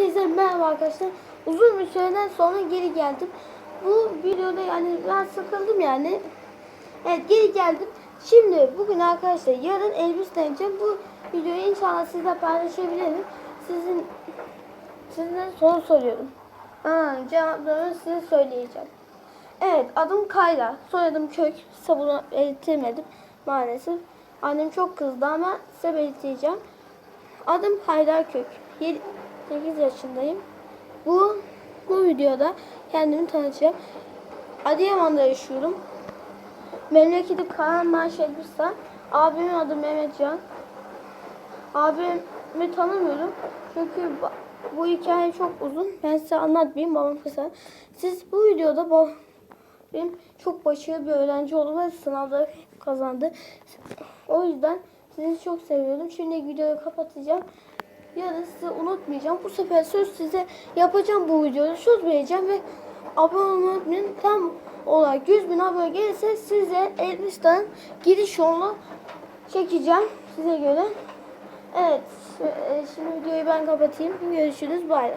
Herkese merhaba arkadaşlar. Uzun bir süreden sonra geri geldim. Bu videoda yani ben sıkıldım yani. Evet geri geldim. Şimdi bugün arkadaşlar yarın elbise deneyeceğim. Bu videoyu inşallah sizle paylaşabilirim. Sizin size soru soruyorum. Aa, cevaplarını size söyleyeceğim. Evet adım Kayra. Soyadım Kök. Sabunu belirtemedim maalesef. Annem çok kızdı ama size belirteceğim. Adım Haydar Kök. 7, 8 yaşındayım. Bu bu videoda kendimi tanıtacağım. Adıyaman'da yaşıyorum. Memleketi Kahramanmaraş Elbistan. Abimin adı Mehmetcan. Abimi tanımıyorum. Çünkü bu hikaye çok uzun. Ben size anlatmayayım. Babam kısa. Siz bu videoda benim çok başarılı bir öğrenci oldu ve sınavda kazandı. O yüzden sizi çok seviyorum. Şimdi videoyu kapatacağım. Yarın sizi unutmayacağım. Bu sefer söz size yapacağım bu videoyu. Söz vereceğim ve abone olmayı unutmayın. Tam olarak 100 bin abone gelirse size Elbistan giriş yolunu çekeceğim size göre. Evet. e, Şimdi videoyu ben kapatayım. Görüşürüz. Bay bay.